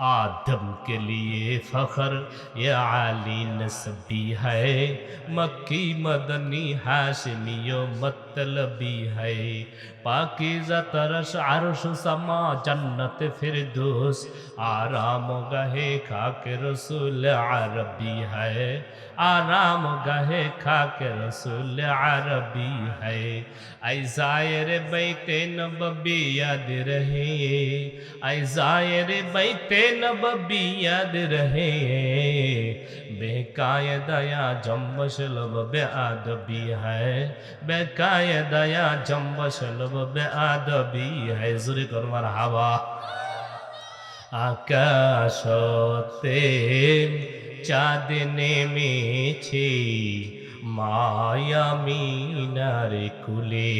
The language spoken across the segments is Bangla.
आदम के लिए फखर, ये आली नसबी है। मक्की मदनी हाशमियो मतलबी है। पाकिजा तरस अरश समा जन्नत फिरदौस, आराम गहे खाके रसूल अरबी है। आराम गहे खाके रसूल अरबी है। ऐ जायर बैते नबी याद रहे ऐ जायर बैते নব বিয়াদ রহে বেকায়দয়া জম্বসলব বেআদবি হ্যায় বেকায়দয়া জম্বসলব বেআদবি হ্যায় জুরি করমার হাওয়া আকাশতে চাঁদ নেমেছে মায়ামিনার কুলে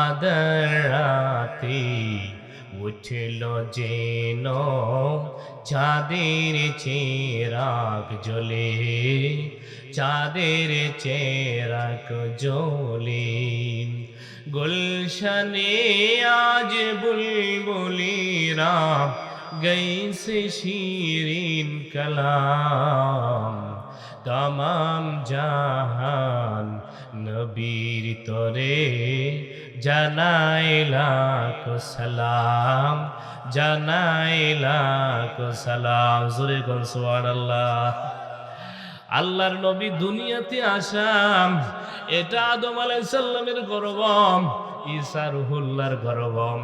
আদরাতে উঠল যে চাঁদের চেরাক জলে, চাঁদের চেরাক জলে। গুলশনে আজ বুলবুলিরা গৈসে শিরিন কলাম। তমাম জাহান নবীর তরে জানাইলা কো সালাম জানাইলা কো সালাম। জোরে কোন সুবহানাল্লাহ। আল্লাহর নবী দুনিয়াতে আসাম, এটা আদম আলাইসাল্লামের গর্বম, ঈসা রুহুল্লাহর গর্বম,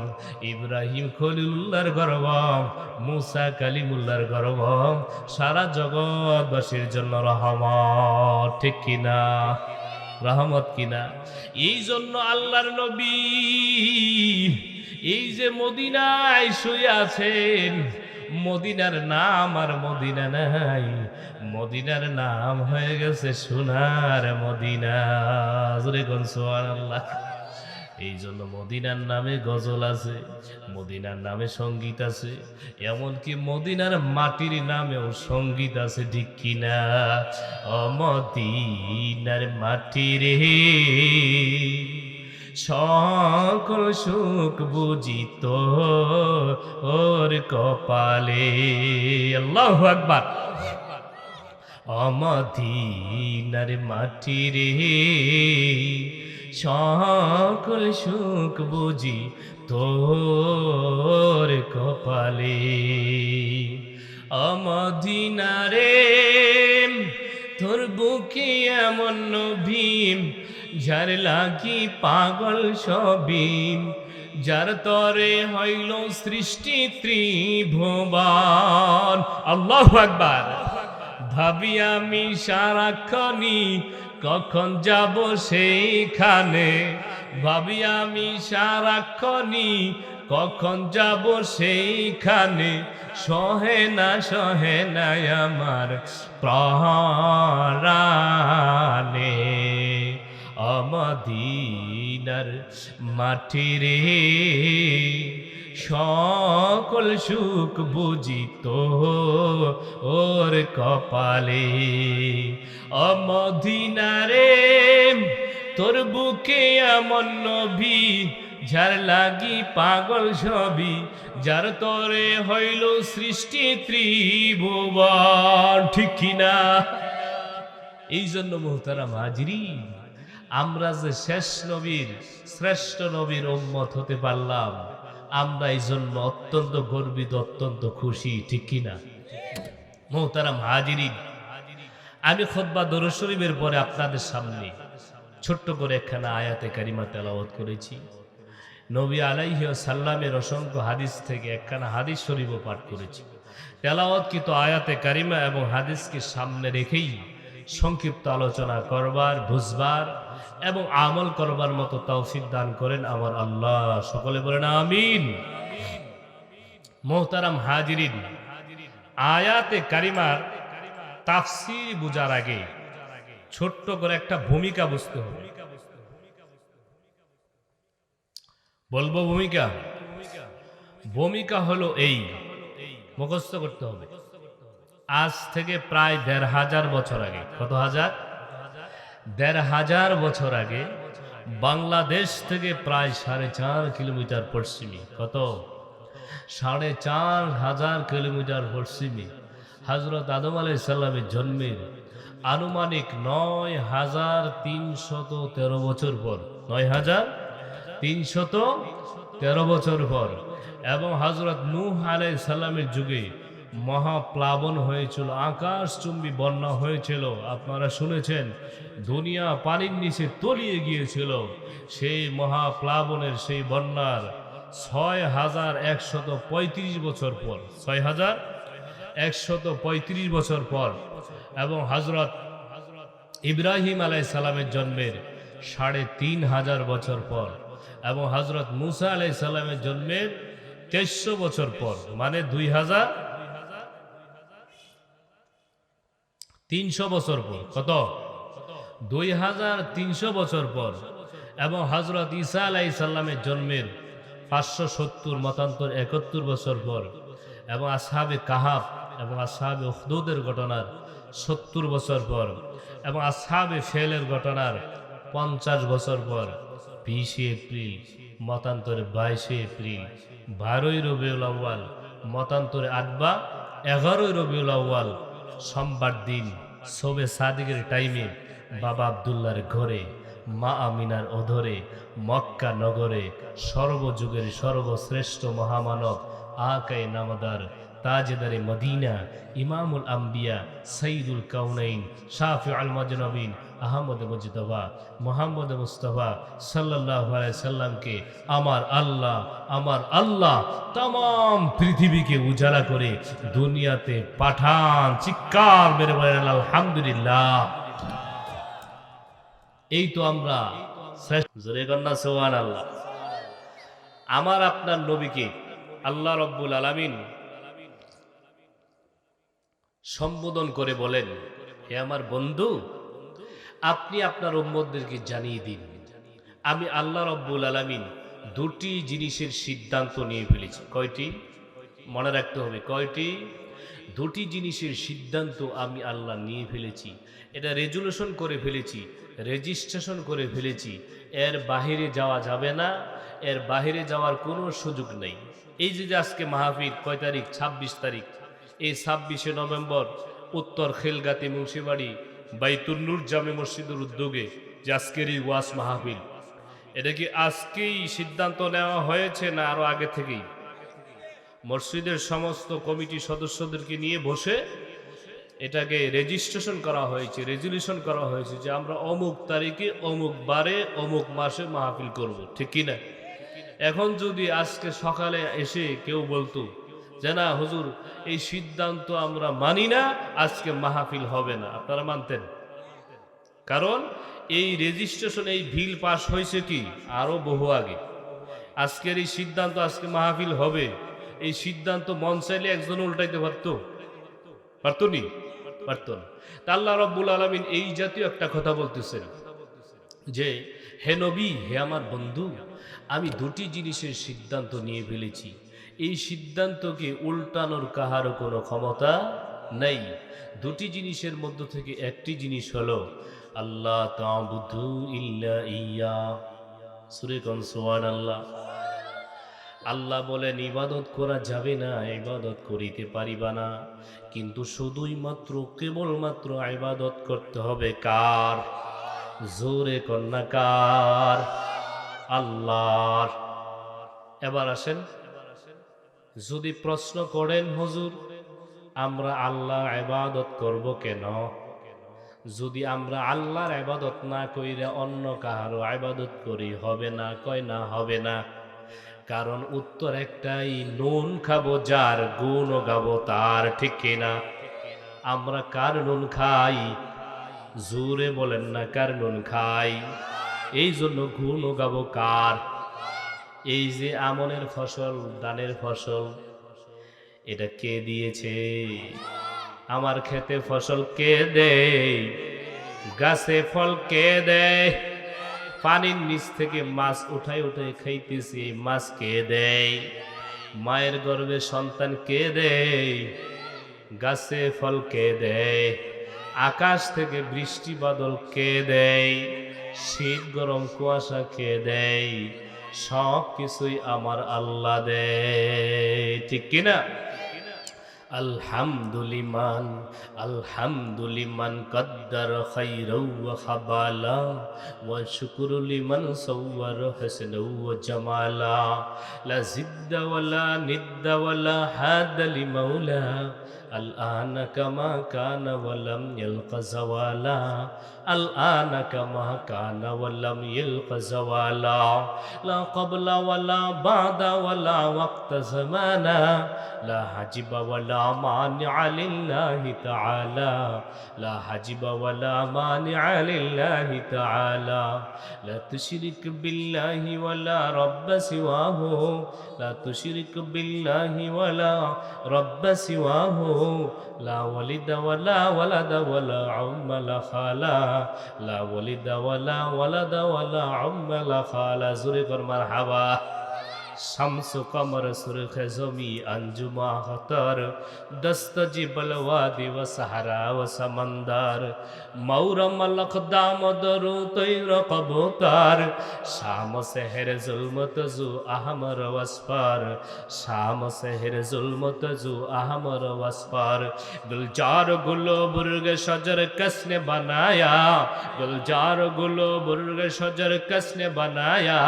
ইব্রাহিম খলিলুল্লাহর গর্বম, মুসা কালিমুল্লাহর গর্বম। সারা জগৎবাসীর জন্য রহমত, ঠিক কিনা? রহমত কিনা? এই জন্য আল্লাহর নবী এই যে মদিনায় শুয়ে আছেন, মদিনার নাম আর মদিনা নাই। মদিনার নাম হয়ে গেছে সোনার মদিনা। সুবহানাল্লাহ। এই জন্য মদিনার নামে গজল আছে, মদিনার নামে সংগীত আছে, এমনকি মদিনার মাটির নামেও সংগীত আছে, ঠিক কিনা? অমদিনার মাটি রে সকল সুখ বুঝিত ওর কপালে। আল্লাহ আকবার। অমদিনার মাটি রে সকল সুখ বুঝি তোর কপালে। অমদিনারে তোর বুকে এমন ভীম, যার লাগি পাগল সবিম যার তরে হইল সৃষ্টি ত্রিভুবন। আল্লাহ আকবার। ভাবি আমি সারাক্ষণই কখন যাব সেইখানে। ভাবি আমি সারাক্ষণই কখন যাব সেইখানে। সহে না সহে না আমার প্রাণে। অমদিনার মাটি রে সকল সুখ বুঝিত ওর কপালে। অমদিনারে তোর বুকে এমন নবী, যার লাগি পাগল সবই যার তরে হইল সৃষ্টি ত্রিভুবন, ঠিক কিনা এই জন্য মোহতারাম হাজিরি, আমরা যে শেষ নবীর, শ্রেষ্ঠ নবীর উম্মত হতে পারলাম। আমরা এই জন্য অত্যন্ত গর্বিত, অত্যন্ত খুশি, ঠিক কিনা মোহতারাম হাজিরি আমি খোদ্া দরুদ শরীফের পরে আপনাদের সামনে ছোট্ট করে একখানা আয়াতে কারিমা তেলাওয়াত করেছি। নবী আলাইহি সাল্লামের অসংখ্য হাদিস থেকে একখানা হাদিস শরীফও পাঠ করেছি। তেলাওয়াত তেলাওয়াতকৃত আয়াতে কারিমা এবং হাদিসকে সামনে রেখেই সংক্ষিপ্ত আলোচনা করবার, বুঝবার এবং আমল করবার মতো তৌফিক দান করেন আমার আল্লাহ। সকলে বলেন আমিন। মোহতারাম হাজিরিন, আয়াতে কারিমার তাফসির বুঝার আগে ছোট্ট করে একটা ভূমিকা বুঝতে হবে। বলব ভূমিকা। ভূমিকা হলো এই, মুখস্থ করতে হবে। আজ থেকে প্রায় দেড় হাজার বছর আগে। কত হাজার? দেড় হাজার বছর আগে বাংলাদেশ থেকে প্রায় সাড়ে চার কিলোমিটার পশ্চিমে, কত? সাড়ে চার হাজার কিলোমিটার পশ্চিমে হজরত আদম আলাই সাল্লামের জন্মের আনুমানিক নয় হাজার তিনশত তেরো বছর পর, নয় হাজার তিনশত তেরো বছর পর এবং হজরত নূহ আলাই সাল্লামের যুগে মহাপ্লাবন হয়েছিল আকাশ চুম্বি বন্যা হয়েছিল। আপনারা শুনেছেন, দুনিয়া পানির নিচে তলিয়ে গিয়েছিল। সেই মহাপ্লাবনের সেই বন্যার ছয় হাজার একশত পঁয়ত্রিশ বছর পর, ছয় হাজার একশত পঁয়ত্রিশ বছর পর এবং হজরত ইব্রাহিম আলাই সালামের জন্মের সাড়ে তিন হাজার বছর পর এবং হজরত মুসা আলাই সালামের জন্মের তেইশশো বছর পর মানে দুই হাজার তিনশো বছর পর, কত? দুই হাজার তিনশো বছর পর। এবং হজরত ঈসা আলাই সাল্লামের জন্মের পাঁচশো সত্তর, মতান্তর একাত্তর বছর পর। এবং আসহাবে কাহাব এবং আসহাবে উখদুদের ঘটনার সত্তর বছর পর। এবং আসহাবে ফেলের ঘটনার পঞ্চাশ বছর পর। বিশে এপ্রিল, মতান্তরে বাইশে এপ্রিল, বারোই রবিউল আউ্য়াল, মতান্তরে আট বা এগারোই রবিউল আউ্য়াল সোমবার দিন, সোমে সাদিকের টাইমে বাবা আবদুল্লার ঘরে, মা আমিনার অধরে, মক্কা নগরে সর্বযুগের সর্বশ্রেষ্ঠ মহামানব আকায় নামাদার তাজেদারে মদিনা ইমামুল আম্বিয়া সঈদুল কাউনাইন শাহ আল মজনবিন আহমদ মুজতবা মোহাম্মদ মুস্তফা সাল্লাহ সাল্লামকে আমার আল্লাহ আমার আল্লাহ তাম পৃথিবীকে উজালা করে দুনিয়াতে পাঠান। চিৎকার মেরে আলহামদুলিল্লাহ। এই তো আমরা আল্লাহ আমার আপনার নবীকে আল্লাহ রব্বুল আলামিন সম্বোধন করে বলেন, হে আমার বন্ধু আপনি আপনার উম্মতদেরকে জানিয়ে দিন। আমি আল্লাহ রব্বুল আলামিন দুটি জিনিসের সিদ্ধান্ত নিয়ে ফেলেছি। কয়টি? মনে রাখতে হবে, কয়টি? দুটি জিনিসের সিদ্ধান্ত আমি আল্লাহ নিয়ে ফেলেছি। এটা রেজুলেশন করে ফেলেছি, রেজিস্ট্রেশন করে ফেলেছি। এর বাহিরে যাওয়া যাবে না, এর বাহিরে যাওয়ার কোনো সুযোগ নেই। এই যে যে আজকে মাহফিল, কয় তারিখ? ২৬ তারিখ। এই ছাব্বিশে নভেম্বর, উত্তর খেলগাতি মুন্সিবাড়ি বাইতুন্নুর জামে মসজিদের উদ্যোগে যে আজকের এই ওয়াস মাহফিল, এটা কি আজকেই সিদ্ধান্ত নেওয়া হয়েছে না আরও আগে থেকেই? মসজিদের সমস্ত কমিটি সদস্যদেরকে নিয়ে বসে এটাকে রেজিস্ট্রেশন করা হয়েছে রেজুলেশন করা হয়েছে যে আমরা অমুক তারিখে, অমুক বারে, অমুক মাসে মাহফিল করব, ঠিক কি না এখন যদি আজকে সকালে এসে কেউ বলতো যে না হুজুর, এই সিদ্ধান্ত আমরা মানি না, আজকে মাহফিল হবে না। আপনারা মানতেন? কারণ এই রেজিস্ট্রেশন এই বিল পাস হয়েছে কি? আরও বহু আগে। আজকের এই সিদ্ধান্ত, আজকে মাহফিল হবে। এই সিদ্ধান্ত মন চাইলে একজন উল্টাইতে পারতো? পারতো নি? পারতো না। তা আল্লাহ রব্বুল আলমিন এই জাতীয় একটা কথা বলতেছেন যে, হে নবী, হে আমার বন্ধু, আমি দুটি জিনিসের সিদ্ধান্ত নিয়ে ফেলেছি। এই সিদ্ধান্তকে উল্টানোর কাহারও কোনো ক্ষমতা নেই। দুটি জিনিসের মধ্য থেকে একটি জিনিস হলো, আল্লাহ ইল্লা ইয়া। আল্লাহ আল্লাহ বলেন, ইবাদত করা যাবে না, ইবাদত করিতে পারিবা না। কিন্তু শুধুই মাত্র, কেবলমাত্র ইবাদত করতে হবে কার? জোরে কন্যা কার? আল্লাহর। এবার আসেন যদি প্রশ্ন করেন, হুজুর, আমরা আল্লাহ আবাদত করব কেন? যদি আমরা আল্লাহর ইবাদত না কইরে অন্য কাহারও ইবাদত করি, হবে না, কয় না, হবে না। কারণ উত্তর একটাই, নুন খাব যার গুণ গাবো তার, ঠিক কিনা আমরা কার নুন খাই? জোরে বলেন না, কার নুন খাই? এই জন্য গুণ গাবো কার? এই যে আমনের ফসল দানের ফসল, এটা কে দিয়েছে? আমার খেতে ফসল কে দেয়? গাছে ফল কে দেয়? পানির নিচ থেকে মাছ উঠাই উঠাই খাইতেছি মাছ কে দেয়? মায়ের গর্ভে সন্তান কে দেয়? গাছে ফল কে দেয়? আকাশ থেকে বৃষ্টি বাদল কে দেয়? শীত গরম কুয়াশা কে দেয়? সব কিছুই আমার আল্লাহ দে। ঠিক কিনা? আলহামদুলিমান আলহামদুলিমান কদ্দার খাইরাও খাবালা ওয়া শুকরু লিমান সাওয়ার হাসনাও ওয়া জামালা। লা জিদ্দা ওয়ালা নিদ্দা ওয়ালা হাদ লিমাউলা الآن كما كان ولم يلق زوالا. الآن كما كان ولم يلق زوالا. لا قبل ولا بعد ولا وقت زمانا. لا حجب ولا مانع لله تعالى. لا حجب ولا مانع لله تعالى. لا تشرك بالله ولا رب سواه. لا تشرك بالله ولا رب سواه. لا ولد ولا ولد ولا عم لا خالا. لا ولد ولا ولد ولا عم لا خالا. শামসু কমর সুরখ জমি আঞ্জুমা হতর দস্তজি বলওয়া দিবস হারাও ও সমন্দর। মৌর মলখ দাম দরু তৈর কবুতর, শাম সেহের জুলমত জু আহমর ওয়াসফর। শাম সেহের জুলমত জু আহমর ওয়াসফর। গুলজারগুলো বুর্গ সজর কসনে বানায়া, গুলজারগুলো বুর্গ সজর কসনে বানায়া,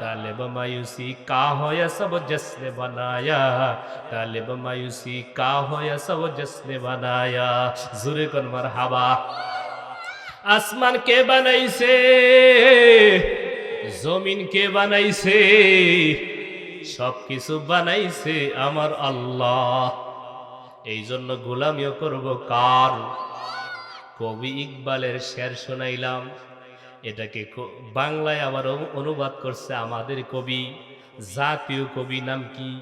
তালেব মায়ুসি কা का हो या सब जिसने बनाया तालिब मायूसी का हो या सब जिसने बनाया जुरे कन मरहबा আসমান কে বানাইছে জমিন কে বানাইছে সব কিছু বানাইছে আমার আল্লাহ এই জন্য গোলামিও করব কার কবি ইকবালের শের শোনাইলাম এটাকে ক- বাংলায় আবার অনু- অনুবাদ করছে আমাদের কবি জাতীয় কবি নাম কি?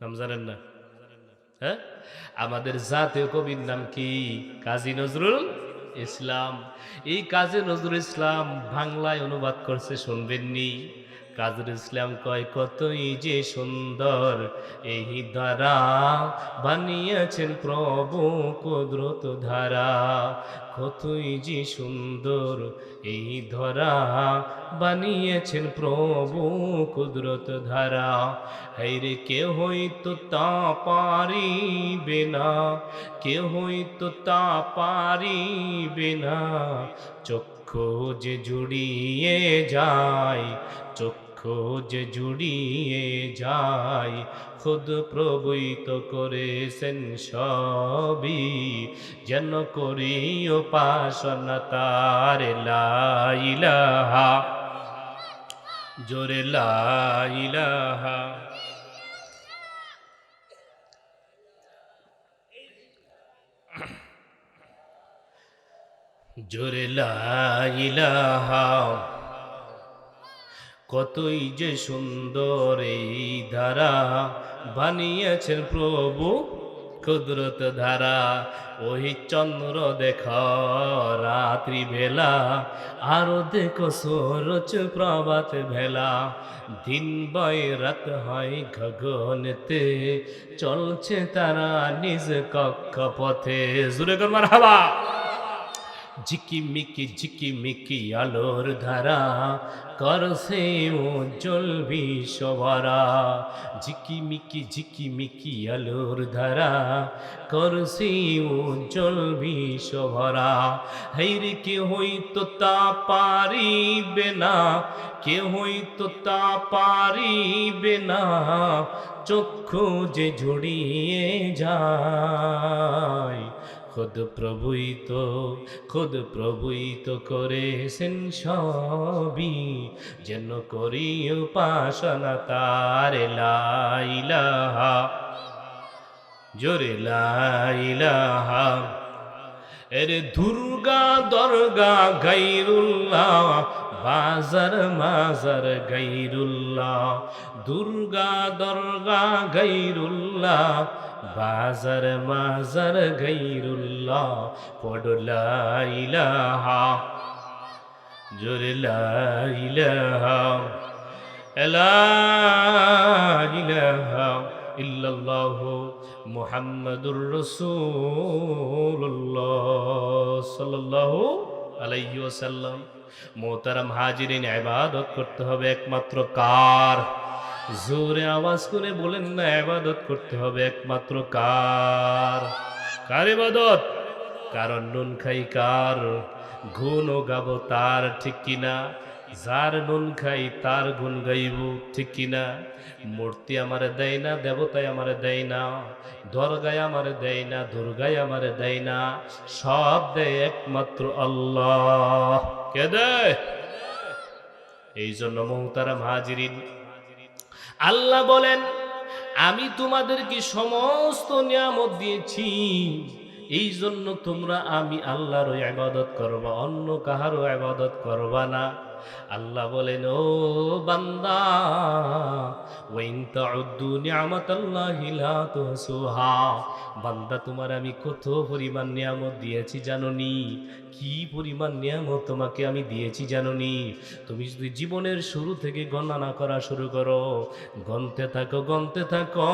নাম জানেন না? হ্যাঁ? আমাদের জাতীয় কবির নাম কি? কাজী নজরুল ইসলাম। এই কাজী নজরুল ইসলাম বাংলায় অনুবাদ করছে, শুনবেননি? কাজী ইসলাম কয়, কতই যে সুন্দর। এই দ্বারা বানিয়েছেন প্রভু কুদরত ধারা। কতই যে সুন্দর এই ধরা বানিয়েছেন প্রভু কুদরত ধারা। হাইরে কে হইতো তা পারিবে না কে হইতো তা পারিবে না। চক্ষু যে জুড়িয়ে যায়, চক্ষু যে জুড়িয়ে যায় খুদ প্রবই তো করেছেন সবই, যেন করি উপাসনা তার লাইলাহা জোরে লাইলাহা জোরে লাইলাহা কতই যে সুন্দর এই ধারা বানিয়েছেন প্রভু কুদরত ধারা। ওই চন্দ্র দেখ রাত্রি বেলা, আরও দেখো সরচ প্রভাত ভেলা। দিন বয় রাত হয় গগনেতে চলছে তারা নিজ কক্ষ পথে জুড়ে করবার হাওয়া ঝিকিমিকি ঝিকিমিকি আলোর ধারা করছে উজ্জ্বল বিশ্বভরা। ঝিকিমিকি ঝিকিমিকি আলোর ধারা করছে উজ্জ্বল বিশ্বভরা। হেরে কে হইতো তা পারিবে না কে হইতো তা পারিবে না, চক্ষু যে জড়িয়ে যায়। খুদ প্রভুই তো, খুদ প্রভুই তো করেছেন সবই, যেন করি উপাসনা তার লাইলাহা জোরে লাইলাহা এরে দুর্গা দর্গা গাইরুল্লাহ, বাজার মাজার গাইরুল্লাহ, দুর্গা দর্গা গাইরুল্লাহ বাজার মাজার গাইরুল্লাহ পড়লা ইলাহা, জোর ইলাহা লা ইলাহা ইল্লাল্লাহ মুহাম্মাদুর রাসূলুল্লাহ সাল্লাল্লাহু আলাইহি ওয়াসাল্লাম। মোহতারাম হাজিরিন, ইবাদত করতে হবে একমাত্র কার? জোরে আওয়াজ করে বলেন না, ইবাদত করতে হবে একমাত্র কার? কার ইবাদত? কারণ নুন খাই কার? গুণ ও গাব তার, ঠিক কিনা যার নুন খাই তার গুণ গাইব, ঠিক কিনা মূর্তি আমারে দেয় না দেবতায় আমারে দেয় না, দরগায় আমারে দেয় না, দুর্গায় আমারে দেয় না, সব দেয় একমাত্র আল্লাহ। কে দেয়? এই জন্য মহতারাম হাজিরিন আল্লাহ বলেন, আমি তোমাদেরকে সমস্ত নিয়ামত দিয়েছি এই জন্য তোমরা আমি আল্লাহর ইবাদত করবা, অন্য কাহারও ইবাদত করবা না। আল্লাহ বলেন, ও বান্দা বান্দা, তোমার আমি কত পরিমাণ নিয়ামত দিয়েছি জানোনি? কি পরিমাণ নিয়ামত তোমাকে আমি দিয়েছি জানোনি? তুমি যদি জীবনের শুরু থেকে গণনা করা শুরু করো গনতে থাকো গনতে থাকো,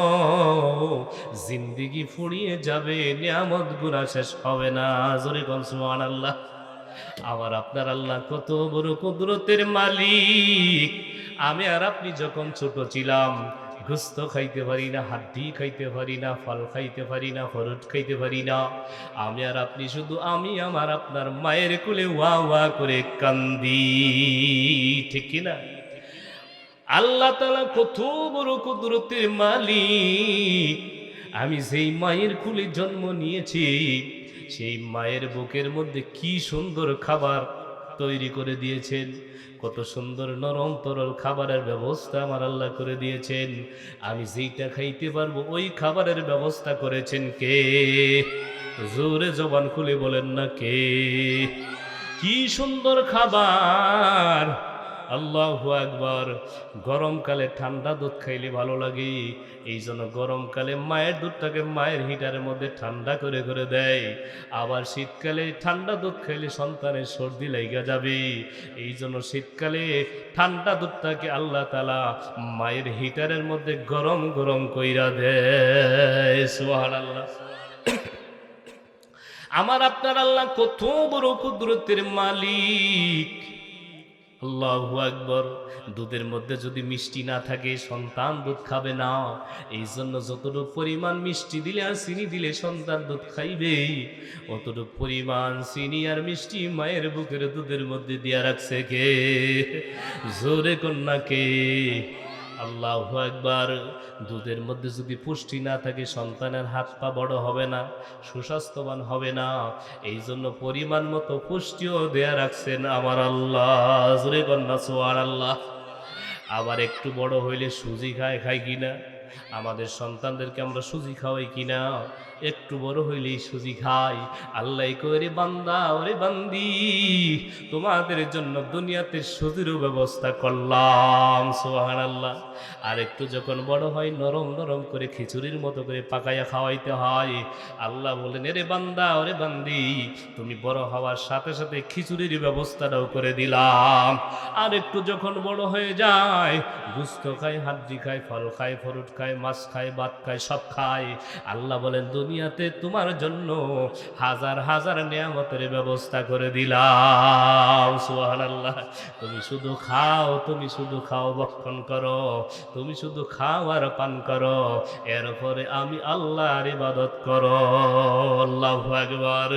জিন্দিগি ফুরিয়ে যাবে নিয়ামত গুণা শেষ হবে না। জোরে কন সুবহান আল্লাহ আমার আপনার আল্লাহ কত বড় কুদরতের মালিক। আমি আর আপনি যখন ছোট ছিলাম, গুস্ত খাইতে পারি না, হাড্ডি খাইতে পারি না, ফল খাইতে পারি না ফরুট খাইতে পারি না। আমি আর আপনি শুধু আমি, আমার আপনার মায়ের কুলে ওয়া ওয়া করে কান্দি। ঠিক কিনা আল্লাহ তালা কত বড় কুদরতের মালিক। আমি সেই মায়ের কুলে জন্ম নিয়েছি। সেই মায়ের বুকের মধ্যে কি সুন্দর খাবার তৈরি করে দিয়েছেন। কত সুন্দর নরম তরল খাবারের ব্যবস্থা আমার আল্লাহ করে দিয়েছেন। আমি যেইটা খাইতে পারব ওই খাবারের ব্যবস্থা করেছেন কে? জোরে জবান খুলে বলেন না কে? কি সুন্দর খাবার আল্লাহ একবার গরমকালে ঠান্ডা দুধ খাইলে ভালো লাগে। এই জন্য গরমকালে মায়ের দুধটাকে মায়ের হিটারের মধ্যে ঠান্ডা করে করে দেয়। আবার শীতকালে ঠান্ডা দুধ খাইলে সন্তানের সর্দি লাইগা যাবে। এই জন্য শীতকালে ঠান্ডা দুধটাকে আল্লাহ তালা মায়ের হিটারের মধ্যে গরম গরম কইরা দেয়। আল্লাহ আমার আপনার আল্লাহ কত বড় কুদরতের মালিক। আল্লাহু আকবর। দুধের মধ্যে যদি মিষ্টি না থাকে, সন্তান দুধ খাবে না। এই জন্য যতটুকু পরিমাণ মিষ্টি দিলে আর চিনি দিলে সন্তান দুধ খাইবেই অতটুকু পরিমাণ চিনি আর মিষ্টি মায়ের বুকের দুধের মধ্যে দিয়া রাখছে কে? জোরে কন্যাকে আল্লাহ একবার দুধের মধ্যে যদি পুষ্টি না থাকে, সন্তানের হাত পা বড় হবে না, সুস্বাস্থ্যবান হবে না। এই জন্য পরিমাণ মতো পুষ্টিও দেয়া রাখছেন আমার আল্লাহ। কন্যা সোয়ার আল্লাহ আবার একটু বড় হইলে সুজি খায় খাই কিনা? আমাদের সন্তানদেরকে আমরা সুজি খাওয়াই কিনা? একটু বড় হইলেই সুজি খাই। আল্লাহ করে বান্দা, ওরে বান্দি, তোমাদের জন্য দুনিয়াতে সুজিরও ব্যবস্থা করলাম সোহান আল্লাহ আর একটু যখন বড় হয়, নরম নরম করে খিচুড়ির মতো করে পাকাইয়া খাওয়াইতে হয়। আল্লাহ বলেন, এরে বান্দা, ওরে বান্দি, তুমি বড় হওয়ার সাথে সাথে খিচুড়ির ব্যবস্থাটাও করে দিলাম। আর একটু যখন বড় হয়ে যায়, গুস্ত খায়, হাড্ডি খায়, ফল খায়, ফরুট খায়, মাছ খায়, ভাত খায়, সব খায়। আল্লাহ বলেন দুনিয়াতে তোমার জন্য হাজার হাজার নিয়ামতের ব্যবস্থা করে দিলাম। সুহান আল্লাহ তুমি শুধু খাও, তুমি শুধু খাও, ভক্ষণ করো। তুমি শুধু খাও আর পান করো। এরপরে আমি আল্লাহর ইবাদত করো। আল্লাহ একবার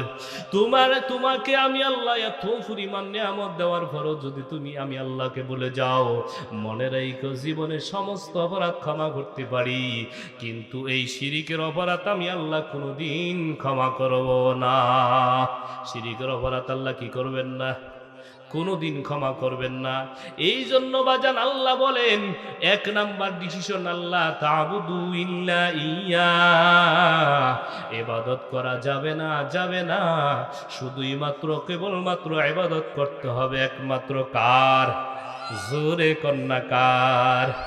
তোমার, তোমাকে আমি আল্লাহ এত পরিমাণ নিয়ামত দেওয়ার পরও যদি তুমি আমি আল্লাহকে বলে যাও, মনে রাখো জীবনের সমস্ত অপরাধ ক্ষমা করতে পারি। কিন্তু এই শিরিকের অপরাধ আমি আল্লাহ কোনোদিন ক্ষমা করব না। শিরিকের অপরাধ আল্লাহ কি করবেন না? কোনোদিন ক্ষমা করবেন না। এই জন্য বাজান আল্লাহ বলেন, এক নাম্বার ডিসিশন আল্লাহ, তাবুদু ইল্লা ইয়া। এবাদত করা যাবে না যাবে না। শুধুই মাত্র, কেবলমাত্র এবাদত করতে হবে, একমাত্র কার? জোরে কন্যা কার?